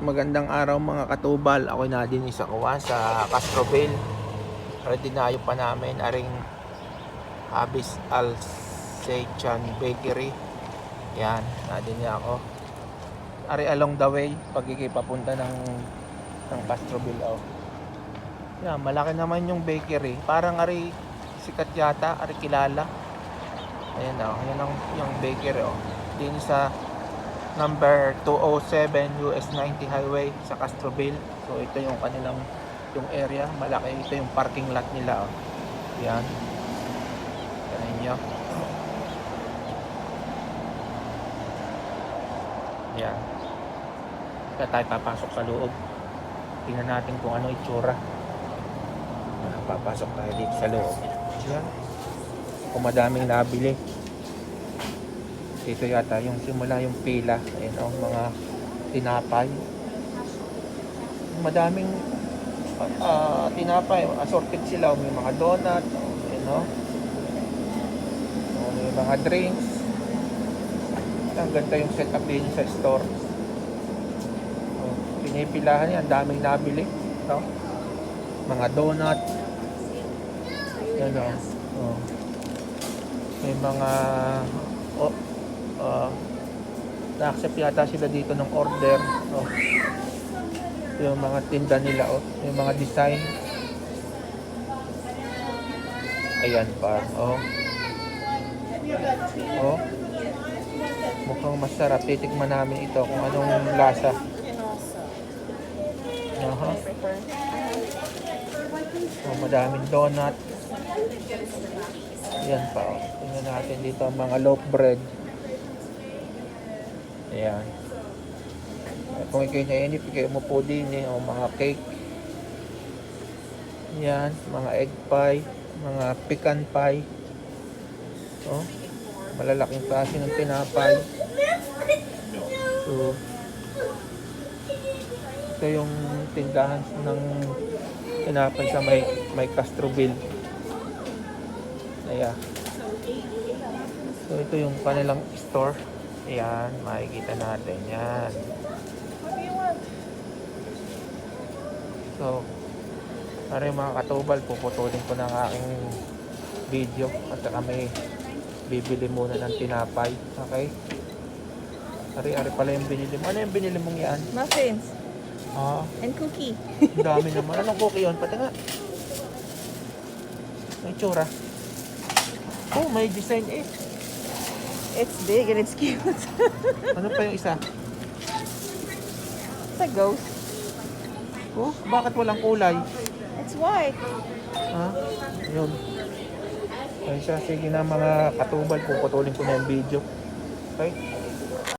Magandang araw mga katubal. Ako na din isa kuha sa Castroville. Ready na pa namin aring Habis Al Sechan Bakery. Yan, nadin niya ako. Ari along the way, pagiging papunta ng ng Castroville. Oh. Yan, malaki naman yung bakery. Parang ari sikat yata, ari kilala. Ayan oh, yan ang yung bakery oh. Din sa number 207 US 90 Highway sa Castroville. So ito yung kanilang yung area, malaki ito yung parking lot nila. Oh. Yan. Yan ninyo. Yan. Kaya tayo papasok sa loob. Tingnan natin kung ano itsura. Ah, Papasok tayo dito sa loob. Yan. Kung madaming nabili. Dito yata yung simula yung pila. Ayan o, mga tinapay. Madaming ah, tinapay. Assorted sila. May mga donut. Ayan o. O, May mga drinks. Ang ganda yung setup din sa store. O, Pinipilahan yan. Daming nabili. No? Mga donut. Yan o. O. May mga oh, uh, na-accept yata sila dito ng order. Oh. Yung mga tinda nila, oh. Yung mga design. Ayan pa, oh. Oh. Mukhang masarap. Titikman namin ito kung anong lasa. Aha. Oh, madaming donut. Ayan pa, oh. Tingnan natin dito ang mga loaf bread. Ayan. Kung ikaw nainip, ikaw mo po din eh, o mga cake. Yan, mga egg pie, mga pecan pie. Oh, malalaking klase ng tinapay. So, ito yung tindahan ng tinapay sa may, may Castroville. Ayan. So, ito yung kanilang store. Ayan, makikita natin yan. So, para mga katubal, puputulin ko ng aking video at saka may bibili muna ng tinapay. Okay? Ari-ari pala yung binili mo. Ano yung binili mong yan? Muffins Ah, and cookie. ang dami naman. Anong cookie yun? Pati nga. May tsura. Oh, may design eh. It's big and it's cute. Ano pa yung isa? it's a ghost. Oh, bakit walang kulay? It's white. Ha? Yun. Ay siya, sige na mga katubal, puputulin ko na yung video. Okay?